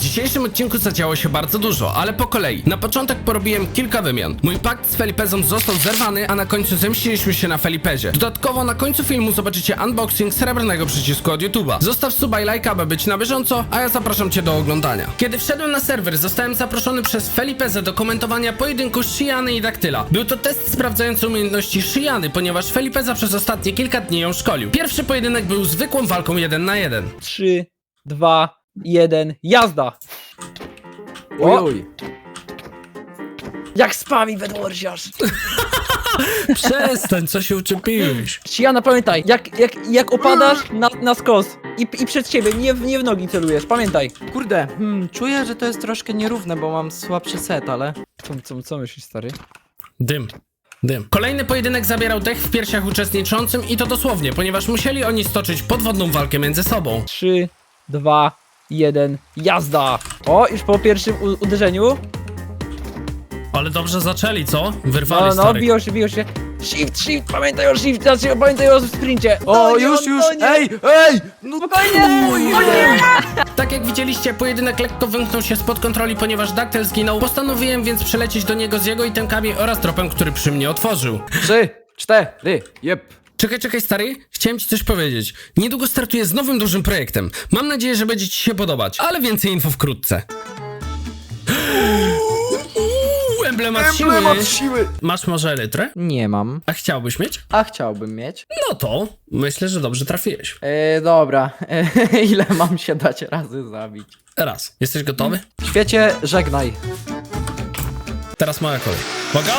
dzisiejszym odcinku zadziało się bardzo dużo, ale po kolei. Na początek porobiłem kilka wymian. Mój pakt z Felipezą został zerwany, a na końcu zemściliśmy się na Felipezie. Dodatkowo na końcu filmu zobaczycie unboxing srebrnego przycisku od YouTube'a. Zostaw suba i lajka, aby być na bieżąco, a ja zapraszam cię do oglądania. Kiedy wszedłem na serwer, zostałem zaproszony przez Felipezę do komentowania pojedynku Shiany i Daktyla. Był to test sprawdzający umiejętności Shiany, ponieważ Felipeza przez ostatnie kilka dni ją szkolił. Pierwszy pojedynek był zwykłą walką 1 na 1. 3, 2, 1, jazda! Oj, O, oj. jak spami Bedwarsarz! Przestań, co się uczepiłeś? Ciana, pamiętaj, jak, jak, jak opadasz na, na skos i, i przed siebie, nie w, nie w nogi celujesz, pamiętaj. Kurde, hmm, czuję, że to jest troszkę nierówne, bo mam słabszy set, ale... Co, co, co myślisz, stary? Dym. Dym. Kolejny pojedynek zabierał dech w piersiach uczestniczącym i to dosłownie, ponieważ musieli oni stoczyć podwodną walkę między sobą. 3, 2, 1, jazda! O, już po pierwszym uderzeniu. Ale dobrze zaczęli, co? Wyrwali No, no, stary. biją się, biją się. Shift, shift, pamiętaj o shift, znaczy, pamiętaj o sprincie. O, No już, już, no ej, ej! No Spokojnie! Tak jak widzieliście, pojedynek lekko wymknął się spod kontroli, ponieważ Daktel zginął. Postanowiłem więc przelecieć do niego z jego itemkami oraz tropem, który przy mnie otworzył. Trzy, cztery, jep. Czekaj, czekaj, stary, chciałem ci coś powiedzieć. Niedługo startuję z nowym dużym projektem. Mam nadzieję, że będzie ci się podobać, ale więcej info wkrótce. Uuu, Emblemat siły. Emblemat siły. Masz może elytrę? Nie mam. A chciałbyś mieć? A chciałbym mieć. No to myślę, że dobrze trafiłeś. E, dobra, e, ile mam się dać razy zabić? Raz. Jesteś gotowy? W świecie żegnaj. Teraz moja kolej. Uwaga!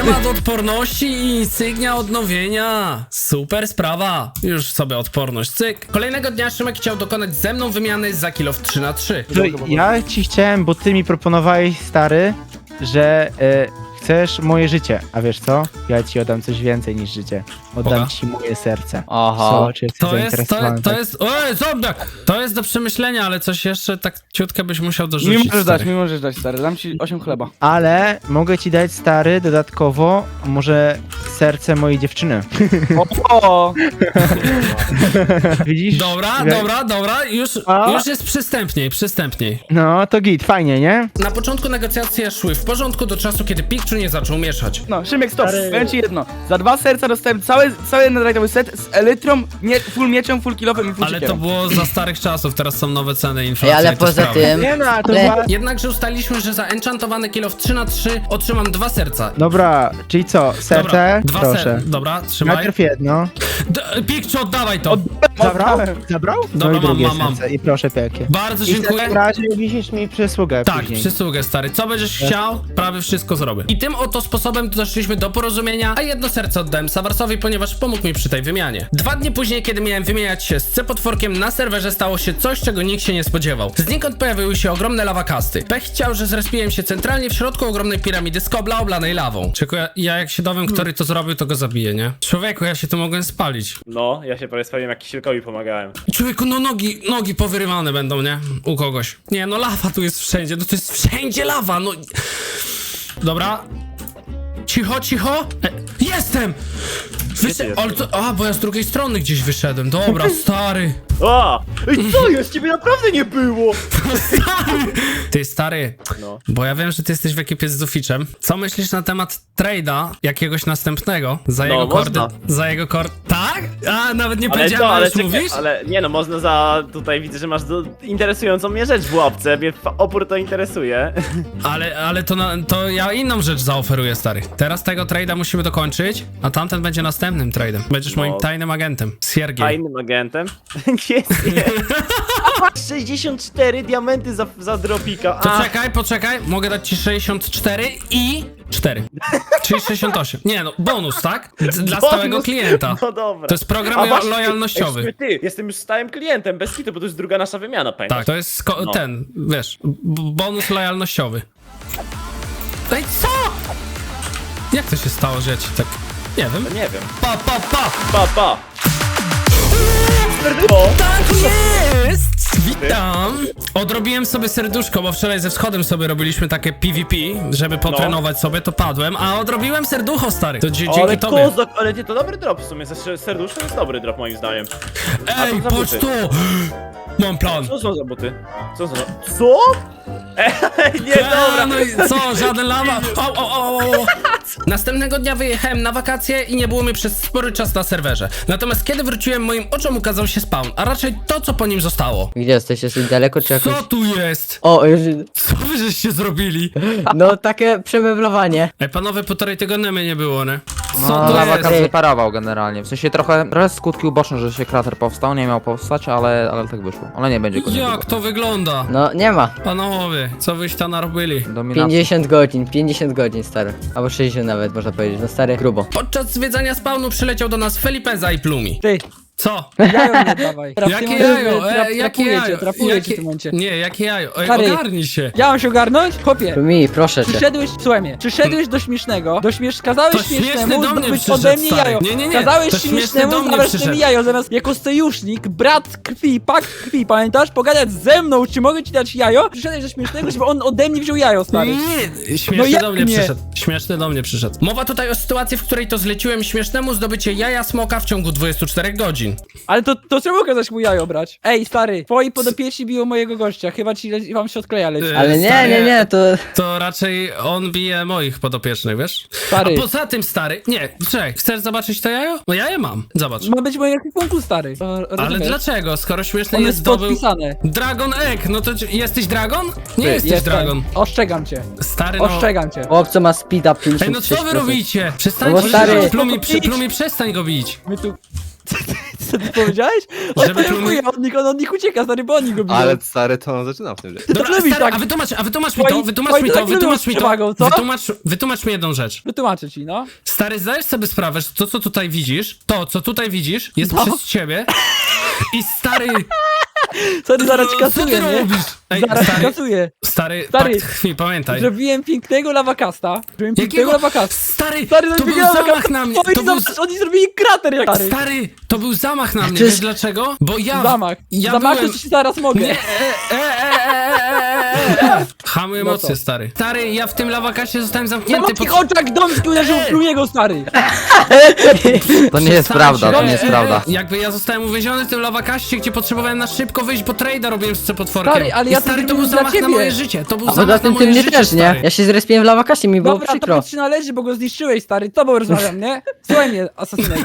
Emblemat odporności i insygnia odnowienia. Super sprawa. Już sobie odporność, cyk. Kolejnego dnia Szymek chciał dokonać ze mną wymiany za kilo w 3 na 3 To ja ci chciałem, bo ty mi proponowałeś, stary, że e, chcesz moje życie. A wiesz co? Ja ci oddam coś więcej niż życie. Oddam Boga? ci moje serce. Aha. Co, czy jesteś To jest, to, zainteresowany? to tak? jest, oj, zombiak! To jest do przemyślenia, ale coś jeszcze tak ciutkę byś musiał dorzucić, Mi możesz dać, stary. mi możesz dać, stary. Dam ci 8 chleba. Ale mogę ci dać, stary, dodatkowo może serce mojej dziewczyny. O, Widzisz? Dobra, dobra, dobra, już, A? już jest przystępniej, przystępniej. No, to git, fajnie, nie? Na początku negocjacje szły w porządku do czasu, kiedy Pikczu nie zaczął mieszać. no, Szymek, stop. Stary. Powiem ci jedno. Za dwa serca dostałem cały, cały netherite'owy set z elytrą, nie, full mieczem, full kilofem i full Ale to siekierą. było za starych czasów, teraz są nowe ceny, Ej, inflacja ale i te poza sprawy. tym, Nie no, to Ale- była... Jednakże ustaliliśmy, że za enchantowany kilo w 3 na 3 otrzymam dwa serca. Dobra, czyli co, serce? Dobra, dwa Proszę. ser. Dobra, trzymaj. Najpierw jedno. D- Pikczu, oddawaj to. Zabrał? Zabrał? Dobra, no i mam, drugie mam, mam. serce. I proszę, Pekie. Bardzo I w dziękuję. takim razie wisisz mi przysługę Tak, później. przysługę stary. Co będziesz chciał, prawie wszystko zrobię. I tym oto sposobem doszliśmy do porozumienia, a jedno serce oddałem Sawarsowi, ponieważ pomógł mi przy tej wymianie. Dwa dni później, kiedy miałem wymieniać się z C-potworkiem, na serwerze stało się coś, czego nikt się nie spodziewał. Znikąd pojawiły się ogromne lawakasty. Pech chciał, że zrespiłem się centralnie w środku ogromnej piramidy z kobla oblanej lawą. Czekaj, ja, ja jak się dowiem, który to zrobił, to go zabiję, nie? Człowieku, ja się tu mogłem spalić. No, ja się prawie spaliłem, jak Kisilkowi pomagałem. Człowieku, no nogi, nogi powyrywane będą, nie? U kogoś. Nie, no lawa tu jest wszędzie, no to jest wszędzie lawa, no. Dobra. Cicho, cicho. E, jestem! Wyszedł, jesteś? ale to, a, bo ja z drugiej strony gdzieś wyszedłem. Dobra, stary. O! Ej, co jest? Ciebie naprawdę nie było! Stary! Ty, stary, No. bo ja wiem, że ty jesteś w ekipie z Zuficzem. Co myślisz na temat trade'a jakiegoś następnego? Za No, jego kordy. można. Za jego kord. Tak? A, nawet nie Ale powiedziałem, co, ale ale już czekaj, mówisz? ale nie no, można za... Tutaj widzę, że masz do, interesującą mnie rzecz w łapce, mnie fa- opór to interesuje. Ale, ale to, na, to ja inną rzecz zaoferuję, stary. Teraz tego trade'a musimy dokończyć, a tamten będzie następnym trade'em. Będziesz moim No. tajnym agentem. Siergiej. Fajnym agentem. Jest, jest. 64 diamenty za, za dropika. To A, czekaj, poczekaj. Mogę dać ci 64 i 4. Czyli 68. Nie no, bonus, tak? D- Dla bonus. stałego klienta. No dobra. To jest program A właśnie, lojalnościowy. ej, Ty, jestem już stałym klientem, bez kitu, bo to jest druga nasza wymiana, pamiętasz? Tak, to jest No. ten, wiesz, b- bonus lojalnościowy. Ej, co? Jak to się stało, że ja ci tak... Nie wiem. Nie wiem. Pa, pa, pa! Pa, pa. O, Tak jest! Witam! Odrobiłem sobie serduszko, bo wczoraj ze wschodem sobie robiliśmy takie PvP, żeby potrenować sobie, to padłem, a odrobiłem serducho, stary. To dzie- dzięki Ale tobie. kozak, ale nie, to dobry drop w sumie, ze serduszko jest dobry drop moim zdaniem. Ej, to za patrz buty. tu! Mam plan. Co są za buty? Co są za... Co? Nie, dobra. No i co, żaden lama. Au, au, au, au. Następnego dnia wyjechałem na wakacje i nie było mnie przez spory czas na serwerze. Natomiast kiedy wróciłem, moim oczom ukazał się spawn, a raczej to, co po nim zostało. Gdzie jesteś? Jesteś daleko czy jakoś... Co tu jest? O, już... Co wy żeście zrobili? No takie przemeblowanie. Ej, panowie, półtorej tygodnia mnie nie było, nie? Co No, to lawa jest? się separował generalnie. W sensie trochę, trochę skutki uboczne, że się krater powstał, nie miał powstać, ale, ale tak wyszło. Ale nie będzie go Jak to wygląda? No, nie ma. Panowie, co wyś tam narobili? Dominacja. 50 godzin, 50 godzin, stary. Albo 60 nawet, można powiedzieć. No stary, grubo. Podczas zwiedzania spawnu przyleciał do nas Felipeza i Plumi. Ty, Co? jajo nie dawaj. Jakie jajo? E, jakie jajo? trapuję cię w tym momencie. Nie, jakie jajo? Ej, Stary. ogarnij się. Ja mam się ogarnąć? Chłopie. Mi, proszę cię. Przyszedłeś, słuchaj mnie, przyszedłeś do śmiesznego, do śmiesz, kazałeś To śmieszny śmiesznemu do mnie zdobyć przyszedł, ode mnie stary. jajo. Nie, nie, nie, Kazałeś to śmieszny śmiesznemu do mnie zabrać przyszedł. mi jajo, zamiast jako sojusznik, brat krwi, pak krwi, pamiętasz? Pogadać ze mną, czy mogę ci dać jajo? Przyszedłeś do śmiesznego, żeby on ode mnie wziął jajo, stary. Nie, śmieszny No jak do mnie nie? przyszedł. Śmieszny do mnie przyszedł. Mowa tutaj o sytuacji, w której to zleciłem śmiesznemu zdobycie jaja smoka w ciągu 24 godzin. Ale to, to czemu kazać mu jajo brać? Ej, stary, twoi podopieczni biją mojego gościa, chyba ci le- wam się odkleja leci. Ale nie, stary, nie, nie, to... To raczej on bije moich podopiecznych, wiesz? Stary. A poza tym, stary, nie, czekaj, chcesz zobaczyć to jajo? No ja je mam, zobacz. Ma być moje ekwipunku, stary. O, Ale rozumiesz? dlaczego? Skoro śmieszny On jest jest zdobył... podpisane. Dragon Egg, no to jesteś Dragon? Nie Ty, jesteś jestem. Dragon. Ostrzegam cię, Stary, no... ostrzegam cię. Chłopco ma speed up 56%. Ej, no co wy robicie? No Przestańcie bo stary- plumi, przy, plumi, przestań go bić. My tu... Co ty powiedziałeś? On Żeby od nich, on od nich ucieka, stary, bo oni go biją. Ale stary, to on zaczyna w tym rzeczy. Ty to Dobra, lubisz stary, tak. a wytłumacz, a wytłumacz mi to, Twoi- wytłumacz mi to tak lubią wytłumacz mi to, co? wytłumacz, wytłumacz mi jedną rzecz. Wytłumaczę ci, no. Stary, zdajesz sobie sprawę, że to, co tutaj widzisz, to, co tutaj widzisz, jest No. przez ciebie i stary... Sorry, zaraz ci co ty kasuję, nie? robisz? Ej, Zaraz ci stary, kasuję. stary, Stary. pakt krwi, pamiętaj. Zrobiłem pięknego lawakasta. Zrobiłem pięknego Jakiego? lawakasta. Stary, Stary, to był zrobiłem zamach lawakasta. na mnie, Oni, to był... zobacz, oni zrobili krater jak stary. Stary, to był zamach na mnie, to wiesz dlaczego? Bo ja... Zamach. Ja Zamachu byłem... ci zaraz mogę. Nie, e, e. Hamuj No emocje, stary. Stary, ja w tym lawakasie zostałem zamknięty Na moich oczach Domski uderzył w Plumiego, stary. To nie jest prawda, to nie jest E, e, prawda. Jakby ja zostałem uwięziony w tym lawakaście, gdzie potrzebowałem na szybko wyjść, bo trade'a robiłem z potworkiem. Stary, ale ja I to stary, to był dla zamach na ciebie. moje życie. To był A poza zamach na tym ty moje mnie życie, też, nie? stary. Ja się zrespiłem w lawakasie, mi było Dobra, to przykro. ci należy, bo go zniszczyłeś, stary. Tobą rozmawiam, nie? Słuchaj mnie, asasynek.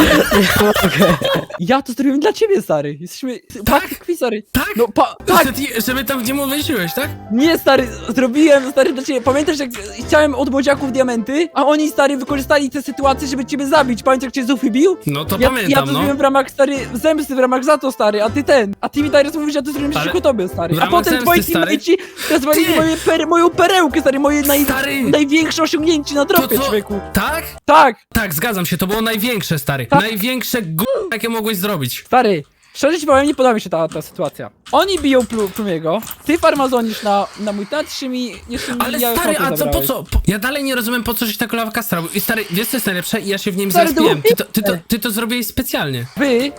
Ja to zrobiłem dla ciebie, stary. Jesteśmy... Tak? Krwi, stary. Tak? No, pa... Tak! Ty- Żeby tam gdzie mu wejściłeś, tak? Nie, stary, zrobiłem, stary, dla ciebie. Pamiętasz, jak chciałem od młodziaków diamenty, a oni, stary, wykorzystali tę sytuację, żeby ciebie zabić. Pamiętasz, jak cię Zufy bił? No to Ja, ja pamiętam, to no. zrobiłem w ramach, stary, zemsty, w ramach za to, stary, a ty ten. A ty mi teraz mówisz, że ja to zrobiłem Ale przeciwko tobie, stary. w A ramach potem zemsty, twoi stary? teammateci nazwali Ty! moje per, moją perełkę, stary, moje naj, Stary! największe osiągnięcie na To tropie, co? człowieku. Tak? Tak, Tak, zgadzam się, to było największe, stary. Największe g... jakie mogłeś zrobić. stary. Szczerze ci powiem, nie podoba mi się ta, ta sytuacja. Oni biją plu, Plumiego, ty farmazonisz na, na mój teatr, jeszcze mi, jeszcze mi Ale ja stary, a co, po zabrałeś. co? Po, ja dalej nie rozumiem, po co żeś taką lawakasta robił. I stary, wiesz co jest najlepsze? Ja się w nim Stary, zrespiłem. to Ty to, ty, to, ty to zrobiłeś specjalnie. Wy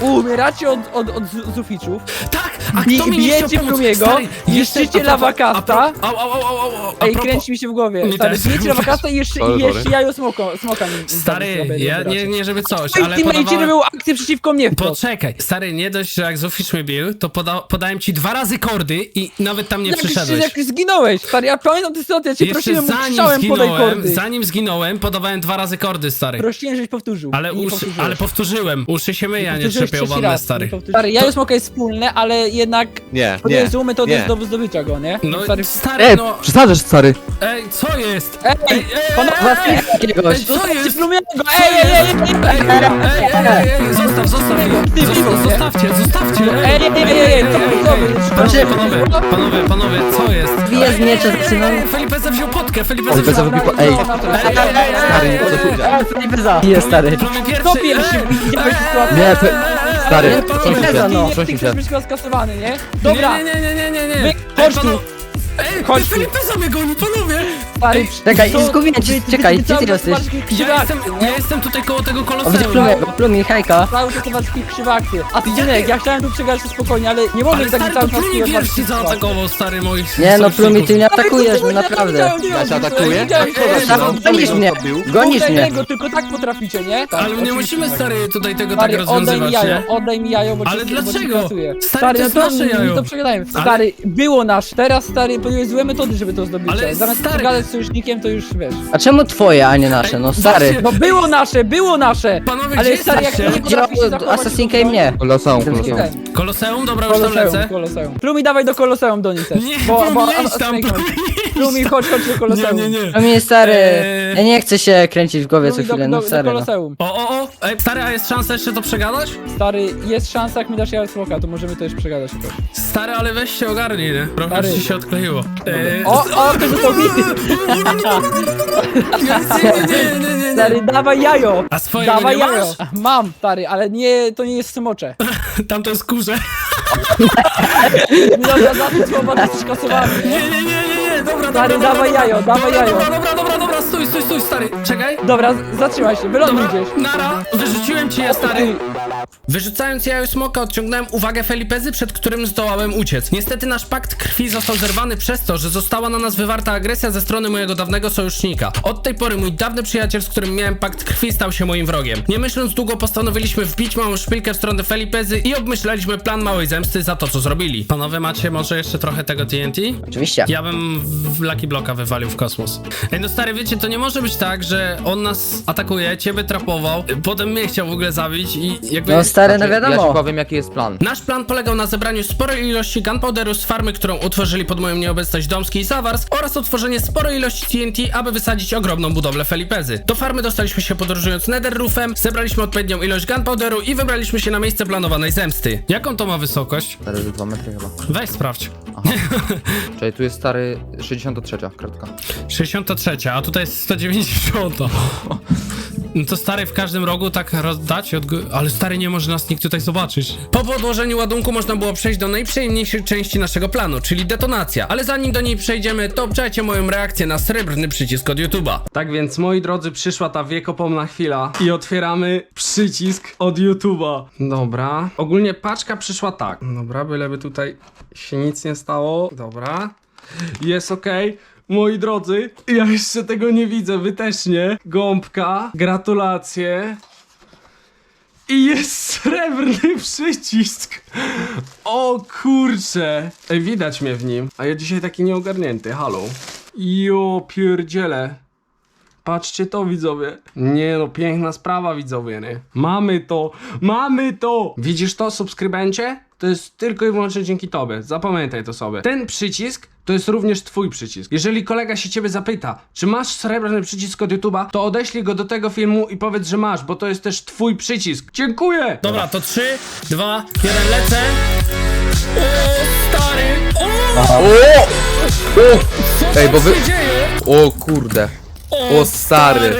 umieracie od, od, od zu- zuficzów, Tak, a Bi- kto mi nie chciał pomóc? Plumiego, Stary, niszczycie jeszcze- a propos- lawakasta. a pro- Au, au, au, au, au, a Ej, propos- kręci mi się w głowie. Stary, też. zbijecie lawakasta i jeszcze, Sorry, i sorry. jeszcze jajo smoka, smoka mi Stary, ja nie, nie żeby coś, ale teammate'ci podawałem... robią akcję przeciwko mnie. Poczekaj, stary, nie dość, że jak Zoficz mnie bił, to poda podałem ci dwa razy kordy i nawet tam nie jak, przyszedłeś. jak zginąłeś, stary, ja pamiętam tę sytuację, ja cię Jeszcze prosiłem, zanim zginąłem, zanim zginąłem, podawałem dwa razy kordy, stary. Prosiłem, żebyś powtórzył. Ale, nie uszy, ale powtórzyłem. Uszy się myje, a nie Powtórzyłeś trzepią raz, stary. nie. Stary, jajo smoka jest wspólne, ale jednak Nie, nie, podjęły metodę nie. do zdobycia go, nie? No stary, stary, Ej, no... przesadzasz stary. Ej, co jest? Ej, Ej, ej, panowie, ej, ej, jakiegoś. ej, co jest? Plumiego, ej, ej, ej, ej, Ej, ej, ej, ej, ej, zostaw, zostaw. Ty Zostaw, zostawcie, zostawcie. ej, ej, ej, ej, ej, to Panowie, panowie, panowie, panowie, co jest? Bije z miecza, Ej, ej, zaczynam. ej, Felipe zawziął potkę, Felipe Felipe zawziął... zawbił po- Ej, Ej, ej, ej, ej, ej, Bije, stary. Plumy pierwszy. Kto pierwszy Ej, widziałeś ej, sytuację? Nie, to... Stary, panowie, się, no. Ty przesuń chcesz się. być skasowany, nie? Dobra, Nie, nie, nie, nie, nie, nie. Wy- Ej, chodź tu. panu- Ej, Chodź tu. Felipe sobie goni, panowie. Stary, Czekaj, co- zgubiłem cię, czekaj, gdzie ty cały czas jesteś? masz jakieś Ja jestem, ja nie? jestem tutaj koło tego O, widzę koloseum. Plumie, Plumi, hejka. Cały czas masz. A ty Dzienek, ja chciałem tu przegrać to spokojnie, ale nie mogę tak stary, cały czas Plumi pierwszy zaatakował, stary, moich Nie no, Plumi, ty mnie atakujesz, no ja naprawdę. Ja cię wiem, atakuję? No, no. Gonisz mnie, gonisz mnie. tylko tak potraficie, nie? Tak, Ale my nie musimy, że stary, tutaj tego tak Stary, oddaj mi rozwiązywać, jajo, nie? oddaj mi jajo, bo Ale bo dlaczego? Stary, to jest no nasze jajo. to przegadajmy. Ale- Stary, było nasz, teraz stary, podjąłeś złe metody, żeby to zdobyć. Ale Zamiast stary- przegadać sojusznikiem, to już wiesz. A czemu twoje, a nie nasze? No stary. No było nasze, było nasze! Panowie, Ale gdzie stary, jak jesteście? nie zachować... Assassinka i mnie. Koloseum, to koloseum. Koloseum? Dobra, już tam Koloseum, lecę. koloseum. Plumi, dawaj do koloseum do nich też. Nie, Bo- Plumi, idź tam, Plumi, Plumi, chodź, chodź do koloseum. Nie, nie, nie. Plumi, stary. Eee. Ja nie chcę się kręcić w głowie co Plumi, do, chwilę, do, no do serio. no. koloseum. O, o, o, ej, stary, a jest szansa jeszcze to przegadać? Stary, jest szansa, jak mi dasz jajo smoka, to możemy to już przegadać. jakoś. Stary, ale weź się ogarnij, nie? Trochę Stary. ci się odkleiło. Eee, O, o, to to widzisz! Nie, nie, nie, nie, nie. Stary, dawaj jajo! A swoje Dawaj nie jajo! masz? Mam, stary, ale nie, to nie jest smocze. Tam to jest kurze. Dobra, za te słowa kasowany, nie? Nie, nie, nie, nie, nie, dobra, Stary, dobra, dawaj dobra, jajo, dobra, dawaj dobra, jajo. Dobra, dobra, dobra, dobra, stój, stój, stój, stary, czekaj. Dobra, zatrzymaj się, wyląduj Dobra, gdzieś. nara, wyrzuciłem cię, ja stary. Wyrzucając jajo smoka odciągnąłem uwagę Felipezy, przed którym zdołałem uciec. Niestety nasz pakt krwi został zerwany przez to, że została na nas wywarta agresja ze strony mojego dawnego sojusznika. Od tej pory mój dawny przyjaciel, z którym miałem pakt krwi, stał się moim wrogiem. Nie myśląc długo, postanowiliśmy wbić małą szpilkę w stronę Felipezy i obmyślaliśmy plan małej zemsty za to, co zrobili. Panowie, macie może jeszcze trochę tego TNT? Oczywiście. Ja bym w Lucky Blocka wywalił w kosmos. Ej, no stary, wiecie, to nie może być tak, że on nas atakuje, ciebie trapował, potem mnie chciał w ogóle zabić i jakby... No stary, no Znaczy, Ja ci wiadomo. powiem jaki jest plan. Nasz plan polegał na zebraniu sporej ilości gunpowderu z farmy, którą utworzyli pod moją nieobecność Domski i Sawars oraz utworzenie sporej ilości TNT, aby wysadzić ogromną budowlę Felipezy. Do farmy dostaliśmy się podróżując Nether Roofem, zebraliśmy odpowiednią ilość gunpowderu i wybraliśmy się na miejsce planowanej zemsty. Jaką to ma wysokość? Stary, 2 metry chyba. Weź sprawdź. Czyli tu jest stary 63 kratka. 63, a tutaj jest 190. No to stary w każdym rogu tak rozdać, od ale stary nie może nas nikt tutaj zobaczyć. Po podłożeniu ładunku można było przejść do najprzyjemniejszej części naszego planu, czyli detonacja. Ale zanim do niej przejdziemy, to obczajcie moją reakcję na srebrny przycisk od YouTube'a. Tak więc, moi drodzy, przyszła ta wiekopomna chwila i otwieramy przycisk od YouTube'a. Dobra. Ogólnie paczka przyszła tak. Dobra, byleby tutaj się nic nie stało. Dobra. Jest okej. Moi drodzy, ja jeszcze tego nie widzę, wy też nie. Gąbka, gratulacje. I jest srebrny przycisk. O kurcze. Ej, widać mnie w nim. A ja dzisiaj taki nieogarnięty, halo. Jo, pierdziele. Patrzcie to, widzowie. Nie no, piękna sprawa, widzowie, nie? Mamy to, mamy to! Widzisz to, subskrybencie? To jest tylko i wyłącznie dzięki tobie. Zapamiętaj to sobie. Ten przycisk to jest również twój przycisk. Jeżeli kolega się ciebie zapyta, czy masz srebrny przycisk od YouTube'a, to odeślij go do tego filmu i powiedz, że masz, bo to jest też twój przycisk. Dziękuję! Dobra, to 3, 2, 1, lecę. O, stary! O! Co Ej, bo wy- się dzieje? O kurde. O, stary.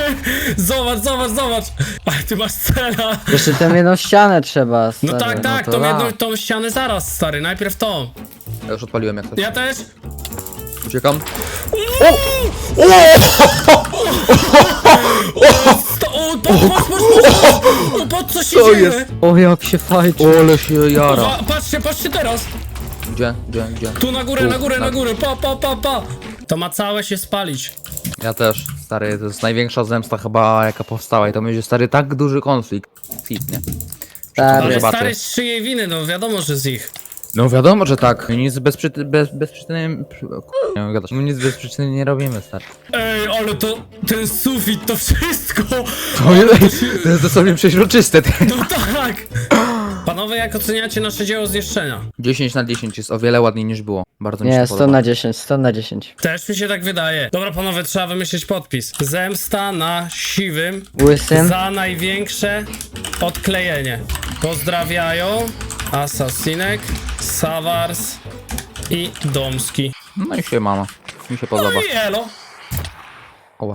zobacz, zobacz, zobacz. Ale ty masz cela. Jeszcze tę jedną ścianę trzeba, No stary. tak, tak, to tą da. jedną tą ścianę zaraz, stary. Najpierw tą. Ja już odpaliłem jak coś. Ja też. Uciekam. Sto, o, po, po, po, po, o, po, co się Co dzieje? jest? O, jak się fajczy. Ole się jara. Pa, patrzcie, patrzcie teraz. Gdzie, gdzie, gdzie? Tu na górę, Tu, na górę, na tak. górę. Pa, pa, pa, pa. To ma całe się spalić. Ja też, stary, to jest największa zemsta chyba jaka powstała i to będzie stary tak duży konflikt. Fit, nie? Stary. Ale stary, z czyjej winy? No wiadomo, że z ich. No wiadomo, że tak. Nic bez, przyty, bez, bez przyczyny... przy- o, k- Nie wiem, gadać. My nic bez przyczyny nie robimy, stary. Ej, ale to, ten sufit, to wszystko. To jest, to jest dosłownie przeźroczyste. ty. No tak. Panowie, jak oceniacie nasze dzieło zniszczenia? 10 na 10 jest o wiele ładniej niż było. Bardzo mi Nie, się 100 podoba. na 10, 100 na 10. Też mi się tak wydaje. Dobra, panowie, trzeba wymyślić podpis. Zemsta na siwym Łysym. za największe odklejenie. Pozdrawiają Asasinek, Sawars i Domski. No i się mama. Mi się podoba. No i elo. Oła.